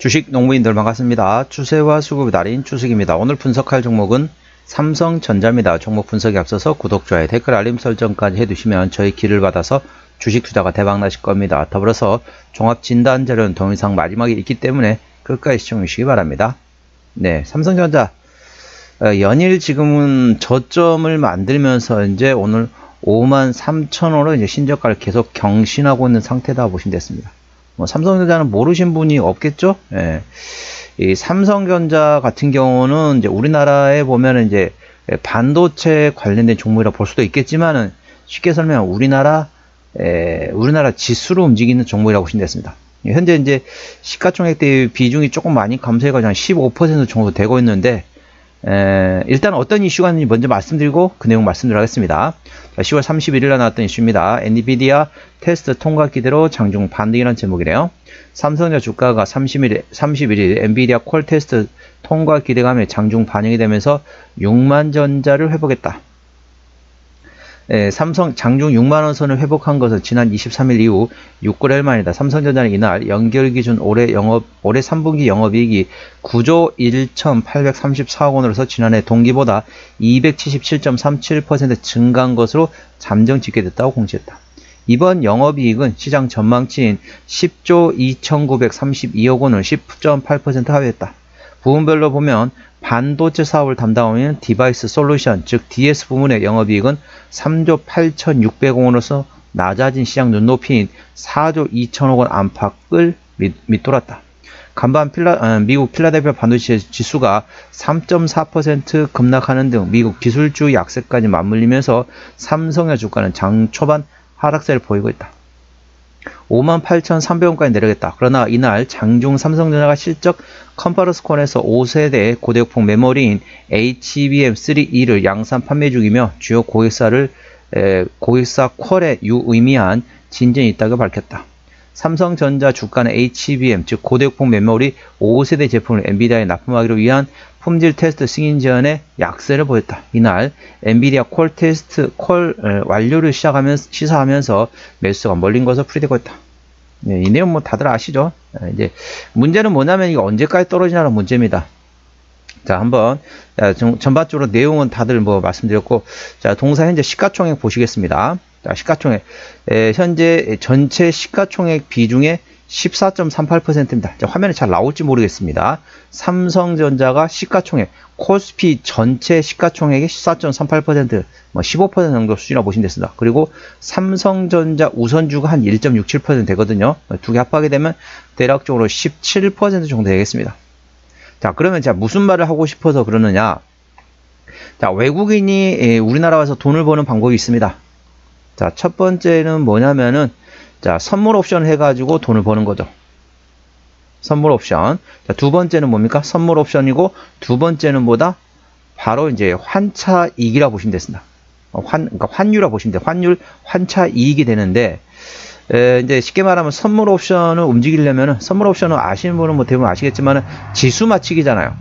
주식 농부인들 반갑습니다. 추세와 수급의 달인 추석입니다. 오늘 분석할 종목은 삼성전자입니다. 종목 분석에 앞서서 구독, 좋아요, 댓글, 알림 설정까지 해두시면 저희 길을 받아서 주식 투자가 대박 나실 겁니다. 더불어서 종합 진단 자료는 동영상 마지막에 있기 때문에 끝까지 시청해 주시기 바랍니다. 네, 삼성전자 어, 연일 지금은 저점을 만들면서 이제 오늘 5만 3천원으로 이제 신저가를 계속 경신하고 있는 상태다 보시면 됐습니다. 뭐 삼성전자는 모르신 분이 없겠죠? 예. 이 삼성전자 같은 경우는 이제 우리나라에 보면은 이제 반도체 관련된 종목이라 볼 수도 있겠지만은 쉽게 설명하면 우리나라 에, 우리나라 지수로 움직이는 종목이라고 보시면 됐습니다. 현재 이제 시가총액 대비 비중이 조금 많이 감소해가지고 한 15% 정도 되고 있는데 에, 일단 어떤 이슈가 있는지 먼저 말씀드리고 그 내용 말씀드리겠습니다. 자, 10월 31일 날 나왔던 이슈입니다. 엔비디아 테스트 통과 기대로 장중 반등이라는 제목이래요. 삼성전자 주가가 30일, 31일 엔비디아 콜 테스트 통과 기대감에 장중 반영이 되면서 6만 전자를 회복했다. 예, 삼성 장중 6만원 선을 회복한 것은 지난 23일 이후 6개월 만이다. 삼성전자는 이날 연결 기준 올해 영업 올해 3분기 영업이익이 9조 1,834억 원으로서 지난해 동기보다 277.37% 증가한 것으로 잠정 집계됐다고 공시했다. 이번 영업이익은 시장 전망치인 10조 2,932억 원을 10.8% 하회했다. 부분별로 보면 반도체 사업을 담당하고 있는 디바이스 솔루션, 즉 DS 부문의 영업이익은 3조 8,600억 원으로서 낮아진 시장 눈높이인 4조 2천억 원 안팎을 밑돌았다. 간반 필라, 어, 미국 필라델피아 반도체 지수가 3.4% 급락하는 등 미국 기술주 약세까지 맞물리면서 삼성의 주가는 장 초반 하락세를 보이고 있다. 58,300원까지 내려겠다. 그러나 이날 장중 삼성전자가 실적 컨퍼런스콘에서 5세대 고대역폭 메모리인 HBM3E를 양산 판매 중이며 주요 고객사를 에, 고객사 퀄에 유의미한 진전이 있다고 밝혔다. 삼성전자 주가는 HBM 즉 고대역폭 메모리 5세대 제품을 엔비디아에 납품하기로 위한 품질 테스트 승인 지원에 약세를 보였다. 이날 엔비디아 콜 테스트 콜 완료를 시작하면서 시사하면서 매수가 몰린 것으로 풀이되고 있다. 네, 이 내용 뭐 다들 아시죠? 네, 이제 문제는 뭐냐면 이게 언제까지 떨어지냐는 문제입니다. 자, 한번 전반적으로 내용은 다들 뭐 말씀드렸고 자, 동사 현재 시가총액 보시겠습니다. 자, 시가총액 에, 현재 전체 시가총액 비중의 14.38%입니다. 자, 화면에 잘 나올지 모르겠습니다. 삼성전자가 시가총액, 코스피 전체 시가총액의 14.38%, 뭐 15% 정도 수준이라고 보시면 됐습니다. 그리고 삼성전자 우선주가 한 1.67% 되거든요. 두 개 합하게 되면 대략적으로 17% 정도 되겠습니다. 자, 그러면 제가 무슨 말을 하고 싶어서 그러느냐? 자, 외국인이 우리나라 와서 돈을 버는 방법이 있습니다. 자, 첫 번째는 뭐냐면은 자, 선물 옵션 해가지고 돈을 버는 거죠. 선물 옵션. 자, 두 번째는 뭡니까? 선물 옵션이고, 두 번째는 뭐다? 바로 이제 환차 이익이라 보시면 됐습니다. 어, 환, 그러니까 환율이라 보시면 돼요. 환율, 환차 이익이 되는데, 에, 이제 쉽게 말하면 선물 옵션을 움직이려면은, 선물 옵션은 아시는 분은 뭐 대부분 아시겠지만은, 지수 맞추기잖아요.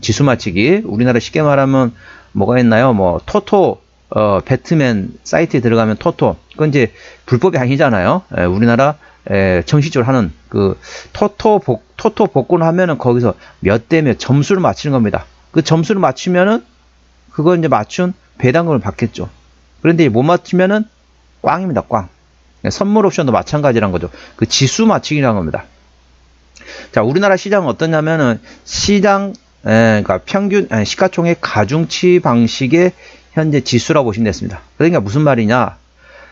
지수 맞추기. 우리나라 쉽게 말하면 뭐가 있나요? 뭐, 토토, 어, 배트맨 사이트에 들어가면 토토. 그건 이제 불법이 아니잖아요. 에, 우리나라 에, 정식적으로 하는 그 토토 복, 토토 복권 하면은 거기서 몇 대 몇 점수를 맞히는 겁니다. 그 점수를 맞추면은 그거 이제 맞춘 배당금을 받겠죠. 그런데 못 맞추면은 꽝입니다. 꽝. 선물 옵션도 마찬가지란 거죠. 그 지수 맞추기라는 겁니다. 자, 우리나라 시장은 어떠냐면은 시장 에, 그러니까 평균 시가총액 가중치 방식의 현재 지수라고 보시면 됐습니다. 그러니까 무슨 말이냐?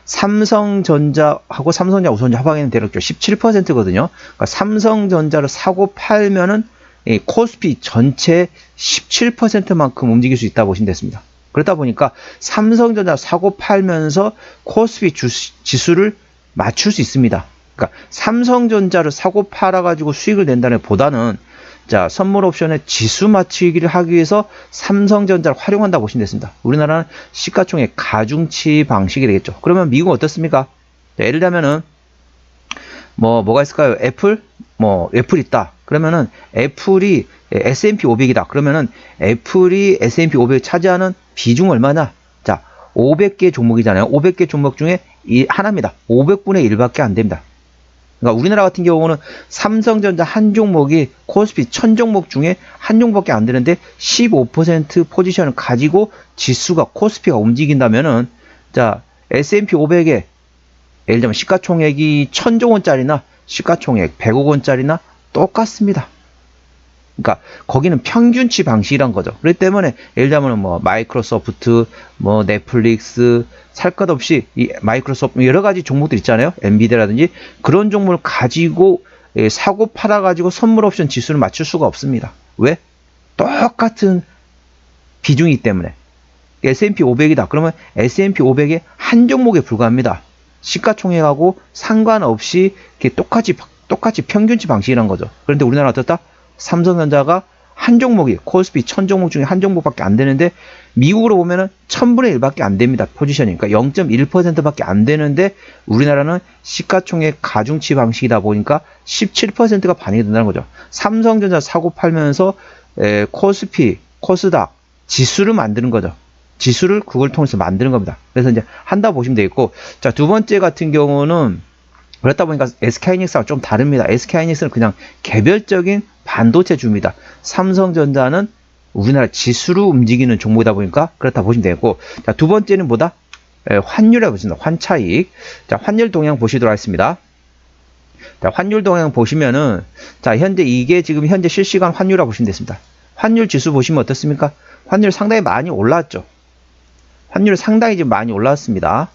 삼성전자하고 삼성전자 우선자 합하기는 대략 17%거든요. 그러니까 삼성전자를 사고 팔면은 이 코스피 전체 17%만큼 움직일 수 있다고 보시면 됐습니다. 그러다 보니까 삼성전자 사고 팔면서 코스피 주, 지수를 맞출 수 있습니다. 그러니까 삼성전자를 사고 팔아가지고 수익을 낸다는 보다는 자, 선물 옵션의 지수 맞추기를 하기 위해서 삼성전자를 활용한다 보시면 됐습니다. 우리나라는 시가총액 가중치 방식이 되겠죠. 그러면 미국 어떻습니까? 자, 예를 들면은 뭐 뭐가 있을까요? 애플 뭐 애플 있다. 그러면은 애플이 S&P 500이다. 그러면은 애플이 S&P 500 차지하는 비중 얼마냐? 자, 500개 종목이잖아요. 500개 종목 중에 이 하나입니다. 500분의 1밖에 안 됩니다. 그러니까 우리나라 같은 경우는 삼성전자 한 종목이 코스피 천 종목 중에 한 종목밖에 안 되는데 15% 포지션을 가지고 지수가 코스피가 움직인다면은 자 S&P 500에 예를 들면 시가총액이 천조 원짜리나 시가총액 100억 원짜리나 똑같습니다. 그러니까 거기는 평균치 방식이란 거죠. 그렇기 때문에 예를 들면 뭐 마이크로소프트, 뭐 넷플릭스 살 것 없이 이 마이크로소프트 여러 가지 종목들 있잖아요. 엔비디아라든지 그런 종목을 가지고 예, 사고 팔아 가지고 선물 옵션 지수를 맞출 수가 없습니다. 왜? 똑같은 비중이기 때문에. S&P 500이다. 그러면 S&P 500의 한 종목에 불과합니다. 시가총액하고 상관없이 똑같이 똑같이 평균치 방식이란 거죠. 그런데 우리나라 어떻다? 삼성전자가 한 종목이 코스피 천 종목 중에 한 종목밖에 안 되는데 미국으로 보면은 천분의 1밖에 안 됩니다. 포지션이. 그러니까 0.1%밖에 안 되는데 우리나라는 시가총액 가중치 방식이다 보니까 17%가 반영이 된다는 거죠. 삼성전자 사고 팔면서 에, 코스피, 코스닥 지수를 만드는 거죠. 지수를 그걸 통해서 만드는 겁니다. 그래서 이제 한다 보시면 되겠고 자, 두 번째 같은 경우는 그렇다 보니까 SK하이닉스와 좀 다릅니다. SK하이닉스는 그냥 개별적인 반도체 줍니다. 삼성전자는 우리나라 지수로 움직이는 종목이다 보니까 그렇다 보시면 되고 자, 두 번째는 뭐다? 에, 환율이라고 보습니다 환차익. 자, 환율 동향 보시도록 하겠습니다. 자, 환율 동향 보시면은 자, 현재 이게 지금 현재 실시간 환율이라고 보시면 되겠습니다. 환율 지수 보시면 어떻습니까? 환율 상당히 많이 올랐죠. 환율 상당히 지금 많이 올랐습니다.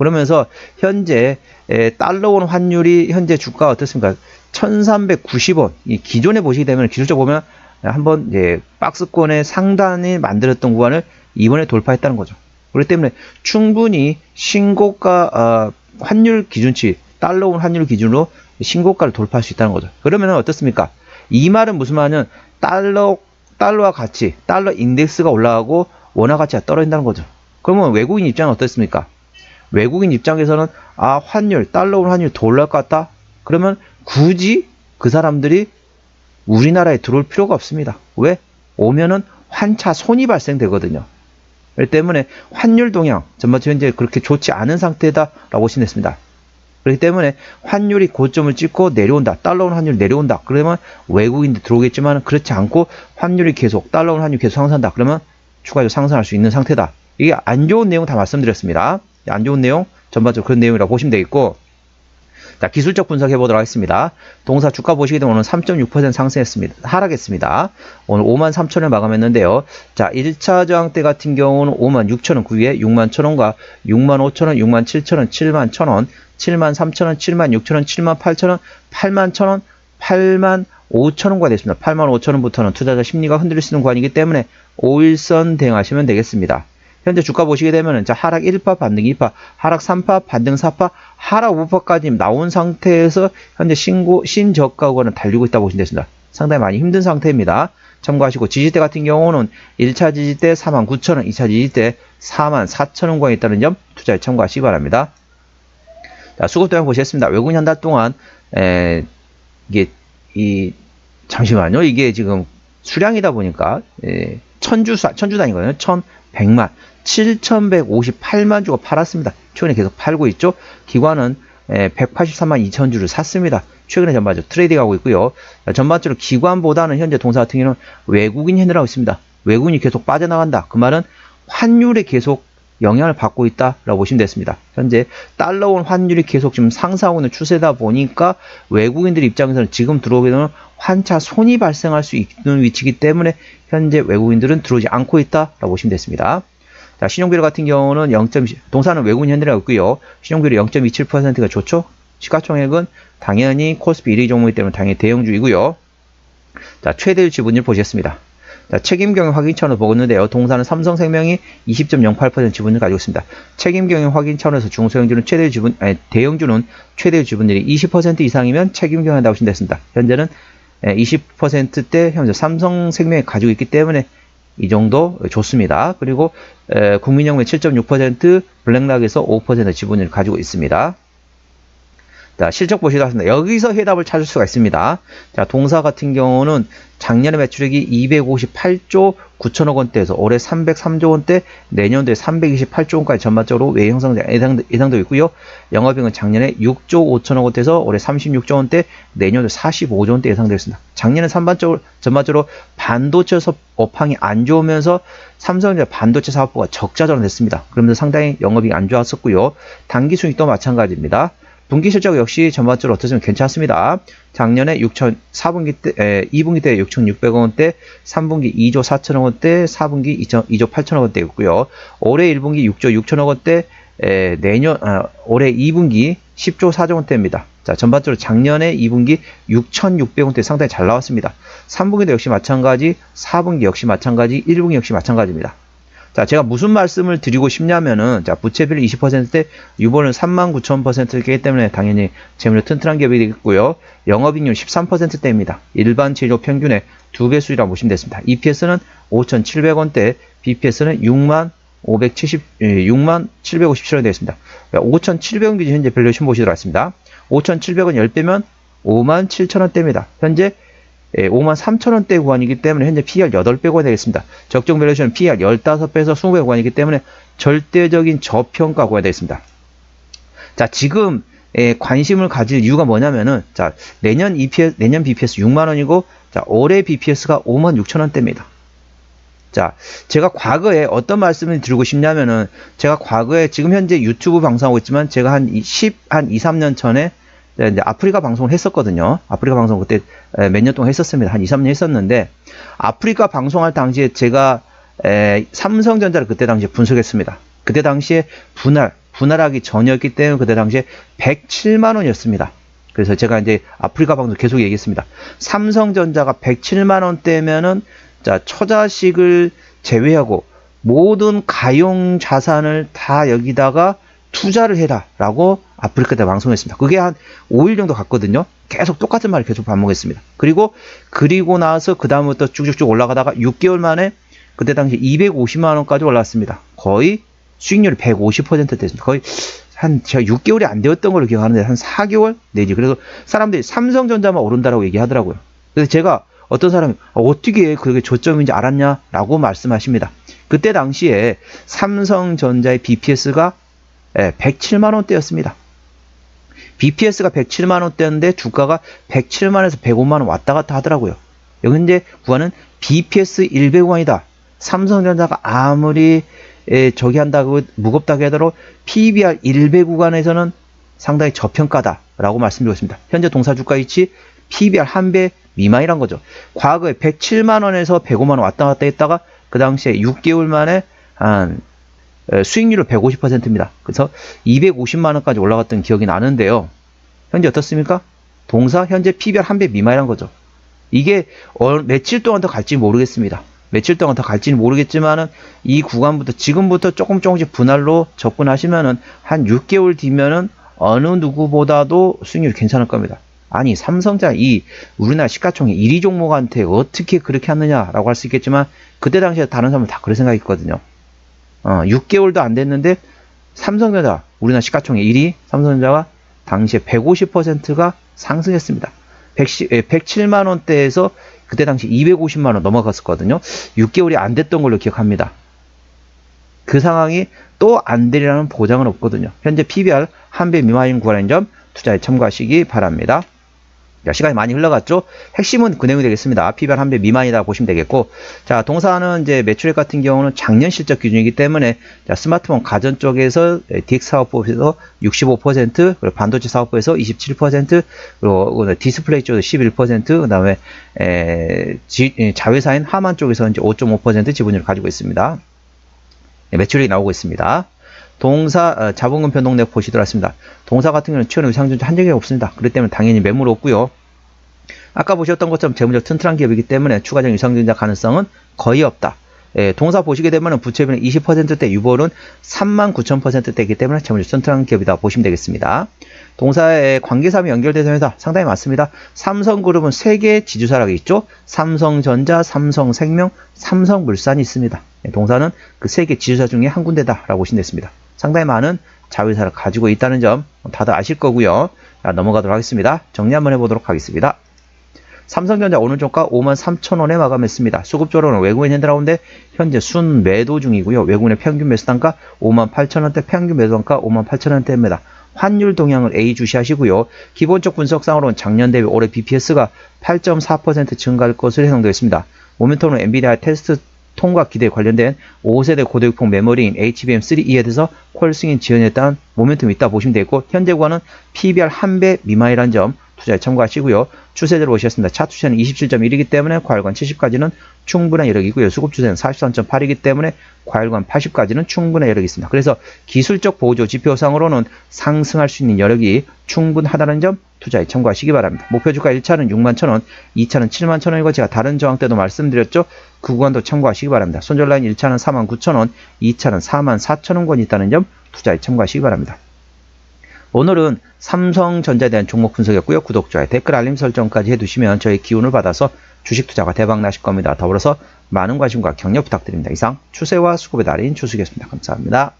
그러면서 현재 에, 달러 원 환율이 현재 주가 어떻습니까? 1390원. 이 기존에 보시게 되면 기술적으로 보면 한번 이제 박스권의 상단에 만들었던 구간을 이번에 돌파했다는 거죠. 그렇기 때문에 충분히 신고가 어, 환율 기준치 달러 원 환율 기준으로 신고가를 돌파할 수 있다는 거죠. 그러면 어떻습니까? 이 말은 무슨 말이냐면 달러 달러와 같이 달러 인덱스가 올라가고 원화 가치가 떨어진다는 거죠. 그러면 외국인 입장은 어떻습니까? 외국인 입장에서는 아 환율 달러 원 환율 더 올라갈 것 같다. 그러면 굳이 그 사람들이 우리나라에 들어올 필요가 없습니다. 왜? 오면은 환차 손이 발생되거든요. 때문에 환율 동향 전반적으로 현재 그렇게 좋지 않은 상태다라고 보시면 그렇기 때문에 환율이 고점을 찍고 내려온다. 달러원 환율 내려온다. 그러면 외국인들 들어오겠지만 그렇지 않고 환율이 계속 달러원 환율 계속 상승한다. 그러면 추가적으로 상승할 수 있는 상태다. 이게 안 좋은 내용 다 말씀드렸습니다. 안 좋은 내용 전반적으로 그런 내용이라고 보시면 되겠고 자, 기술적 분석해 보도록 하겠습니다. 동사 주가 보시게 되면 오늘 3.6% 상승했습니다. 하락했습니다. 오늘 5만 3천원 마감했는데요. 자, 1차 저항 때 같은 경우는 5만 6천원 그 위에 6만 1천원과 6만 5천원, 6만 7천원, 7만 1천원, 7만 3천원, 7만 6천원, 7만 8천원, 8만 1천원, 8만 5천원과 됐습니다. 8만 5천원부터는 투자자 심리가 흔들릴 수 있는 구간이기 때문에 5일선 대응하시면 되겠습니다. 현재 주가 보시게 되면은 자 하락 1파 반등 2파 하락 3파 반등 4파 하락 5파까지 나온 상태에서 현재 신고 신저가권을 달리고 있다고 보시면 되습니다 상당히 많이 힘든 상태입니다. 참고하시고 지지대 같은 경우는 1차 지지대 49,000원, 2차 지지대 44,000원권에 있다는 점 투자에 참고하시기 바랍니다. 자, 수급 도형 보시겠습니다. 외국인 한 달 동안 에, 이게 이 잠시만요. 이게 지금 수량이다 보니까 에, 천주 천주 단위거든요. 1,100만 7,158만 주가 팔았습니다. 최근에 계속 팔고 있죠. 기관은 183만 2천 주를 샀습니다. 최근에 전반적으로 트레이딩하고 있고요. 전반적으로 기관보다는 현재 동사 같은 경우는 외국인 현느라고 있습니다. 외국인이 계속 빠져나간다. 그 말은 환율에 계속 영향을 받고 있다라고 보시면 됐습니다. 현재 달러원 환율이 계속 지금 상승하고 있는 추세다 보니까 외국인들 입장에서는 지금 들어오게 되면 환차 손이 발생할 수 있는 위치이기 때문에 현재 외국인들은 들어오지 않고 있다라고 보시면 됐습니다. 자, 신용비율 같은 경우는 0. 동사는 외국인 현대라고 있고요. 신용비율이 0.27%가 좋죠. 시가총액은 당연히 코스피 1위 종목이기 때문에 당연히 대형주이고요. 자, 최대율 지분율 보시겠습니다. 자, 책임경영 확인 차원에서 보고 있는데요. 동사는 삼성생명이 20.08% 지분을 가지고 있습니다. 책임경영 확인 차원에서 중소형주는 최대 지분, 아니, 대형주는 최대 주분율이 20% 이상이면 책임경영한다고 됐습니다. 현재는 20%대 현재 삼성생명이 가지고 있기 때문에 이 정도 좋습니다. 그리고 국민연금의 7.6% 블랙락에서 5% 지분을 가지고 있습니다. 자, 실적 보시다 하겠습니다. 여기서 해답을 찾을 수가 있습니다. 자, 동사 같은 경우는 작년에 매출액이 258조 9천억 원대에서 올해 303조 원대, 내년도에 328조 원까지 전반적으로 외 형성자 예상, 예상되고 있고요. 영업이익은 작년에 6조 5천억 원대에서 올해 36조 원대, 내년도 45조 원대 예상되고 있습니다. 작년에 전반적으로, 전반적으로 반도체 업황이 안 좋으면서 삼성전자 반도체 사업부가 적자 전환됐습니다. 그러면서 상당히 영업이익 안 좋았었고요. 단기 순이익도 마찬가지입니다. 분기 실적 역시 전반적으로 어떻으면 괜찮습니다. 작년에 6천 4분기 때 에, 2분기 때 6,600억 원대, 3분기 2조 4천억 원대, 4분기 2조, 2조 8천억 원대였고요. 올해 1분기 6조 6천억 원대, 에, 내년 아, 올해 2분기 10조 4조 원대입니다. 자, 전반적으로 작년에 2분기 6,600원대 상당히 잘 나왔습니다. 3분기도 역시 마찬가지, 4분기 역시 마찬가지, 1분기 역시 마찬가지입니다. 자, 제가 무슨 말씀을 드리고 싶냐면은, 자, 부채비율 20%대, 유보는 39,000%이기 때문에 당연히 재물이 튼튼한 기업이 되겠고요. 영업이익률 13%대입니다. 일반 제조 평균의 두 배수이라고 보시면 되겠습니다. EPS는 5,700원대, BPS는 6만 570, 6만 757원이 되겠습니다. 5,700원 기준 현재 밸류에이션 보시도록 하겠습니다. 5,700원 10배면 5만 7천원대입니다. 현재 5만 3천원대 구간이기 때문에 현재 PER 8배가 되겠습니다. 적정 밸류에이션은 PER 15배에서 20배 구간이기 때문에 절대적인 저평가 구간이 되겠습니다. 자, 지금 에, 관심을 가질 이유가 뭐냐면은 자, 내년 EPS 내년 BPS 6만 원이고 자, 올해 BPS가 5만 6천 원대입니다. 자, 제가 과거에 어떤 말씀을 드리고 싶냐면은 제가 과거에 지금 현재 유튜브 방송하고 있지만 제가 한 10, 한 2, 3년 전에 이제 아프리카 방송을 했었거든요. 아프리카 방송 그때 몇 년 동안 했었습니다. 한 2, 3년 했었는데 아프리카 방송할 당시에 제가 에, 삼성전자를 그때 당시에 분석했습니다. 그때 당시에 분할, 분할하기 전이었기 때문에 그때 당시에 107만 원이었습니다. 그래서 제가 이제 아프리카 방송 계속 얘기했습니다. 삼성전자가 107만 원대면은 자, 처자식을 제외하고 모든 가용 자산을 다 여기다가 투자를 해라 라고 아프리카 때 방송했습니다. 그게 한 5일 정도 갔거든요. 계속 똑같은 말을 계속 반복했습니다. 그리고 그리고 나서 그 다음부터 쭉쭉쭉 올라가다가 6개월 만에 그때 당시 250만 원까지 올랐습니다. 거의 수익률이 150% 됐습니다. 거의 한 제가 6개월이 안 되었던 걸로 기억하는데 한 4개월 내지 그래서 사람들이 삼성전자만 오른다라고 얘기하더라고요. 그래서 제가 어떤 사람이 어떻게 그게 저점인지 알았냐라고 말씀하십니다. 그때 당시에 삼성전자의 BPS가 107만 원대였습니다. BPS가 107만 원대였는데 주가가 107만에서 105만 원 왔다 갔다 하더라고요. 여기 현재 구간은 BPS 100원이다. 삼성전자가 아무리 에, 저기 한다고 무겁다고 하더라도 PBR 100 구간에서는 상당히 저평가다라고 말씀드리고 있습니다. 현재 동사 주가 위치 PBR 한 배 미만이란 거죠. 과거에 107만 원에서 105만 원 왔다 갔다 했다가 그 당시에 6개월 만에 한 수익률은 150%입니다. 그래서 250만 원까지 올라갔던 기억이 나는데요. 현재 어떻습니까? 동사 현재 PBR 한배 미만이란 거죠. 이게 며칠 동안 더 갈지 모르겠습니다. 며칠 동안 더 갈지는 모르겠지만은 이 구간부터 지금부터 조금 조금씩 분할로 접근하시면은 한 6개월 뒤면은 어느 누구보다도 수익률이 괜찮을 겁니다. 아니 삼성자 이 우리나라 시가총액 1위 종목한테 어떻게 그렇게 하느냐라고 할 수 있겠지만 그때 당시에 다른 사람은 다 그런 생각했거든요. 어, 6개월도 안 됐는데 삼성전자 우리나라 시가총액 1위 삼성전자가 당시에 150%가 상승했습니다. 110, 107만 원대에서 그때 당시 250만 원 넘어갔었거든요. 6개월이 안 됐던 걸로 기억합니다. 그 상황이 또 안 되리라는 보장은 없거든요. 현재 PBR 한 배 미만인 구간인 점 투자에 참고하시기 바랍니다. 자, 시간이 많이 흘러갔죠? 핵심은 그 내용이 되겠습니다. PBR 한배 미만이다 보시면 되겠고, 자, 동사는 이제 매출액 같은 경우는 작년 실적 기준이기 때문에, 자, 스마트폰 가전 쪽에서 DX 사업부에서 65%, 그리고 반도체 사업부에서 27%, 그리고 디스플레이 쪽에서 11%, 그 다음에, 자회사인 하만 쪽에서 이제 5.5% 지분율을 가지고 있습니다. 네, 매출액이 나오고 있습니다. 동사 어, 자본금 변동력 보시도록 하겠습니다. 동사 같은 경우는 치원 의 상존재 한 적이 없습니다. 그렇기 때문에 당연히 매물 없고요. 아까 보셨던 것처럼 재무적 튼튼한 기업이기 때문에 추가적인 유상증자 가능성은 거의 없다. 예, 동사 보시게 되면 부채비는 20%대, 유보는 39,000%대이기 때문에 재무적 튼튼한 기업이다 보시면 되겠습니다. 동사의 관계사업이 연결되는 회사 상당히 많습니다. 삼성그룹은 3개의 지주사라고 있죠. 삼성전자, 삼성생명, 삼성물산이 있습니다. 예, 동사는 그 3개 지주사 중에 한 군데다라고 보시면 되겠습니다. 상당히 많은 자회사를 가지고 있다는 점 다들 아실 거고요. 자, 넘어가도록 하겠습니다. 정리 한번 해보도록 하겠습니다. 삼성전자 오늘 종가 53,000원에 마감했습니다. 수급적으로는 외국인 핸들 가운데 현재 순 매도 중이고요. 외국인의 평균 매수 단가 58,000원대, 평균 매도 단가 58,000원대입니다. 환율 동향을 A 주시하시고요. 기본적 분석상으로는 작년 대비 올해 BPS가 8.4% 증가할 것으로 예상되어 있습니다. 모멘텀은 엔비디아 테스트 통과 기대에 관련된 5세대 고대육폭 메모리인 HBM3E에 대해서 퀄승인 지연에 따른 모멘텀이 있다 보시면 되고 현재 구간은 PBR 1배 미만이라는 점 투자에 참고하시고요. 추세대로 오셨습니다. 차 추세는 27.1이기 때문에 과열관 70까지는 충분한 여력이고요. 수급 추세는 43.8이기 때문에 과열관 80까지는 충분한 여력이 있습니다. 그래서 기술적 보조 지표상으로는 상승할 수 있는 여력이 충분하다는 점 투자에 참고하시기 바랍니다. 목표 주가 1차는 6만 1천원, 2차는 7만 1천원이고 제가 다른 저항 때도 말씀드렸죠. 그 구간도 참고하시기 바랍니다. 손절 라인 1차는 4만 9천원, 2차는 4만 4천원권이 있다는 점 투자에 참고하시기 바랍니다. 오늘은 삼성전자에 대한 종목 분석이었고요. 구독, 좋아요, 댓글, 알림 설정까지 해두시면 저희 기운을 받아서 주식 투자가 대박 나실 겁니다. 더불어서 많은 관심과 격려 부탁드립니다. 이상 추세와 수급의 달인 추수겠습니다. 감사합니다.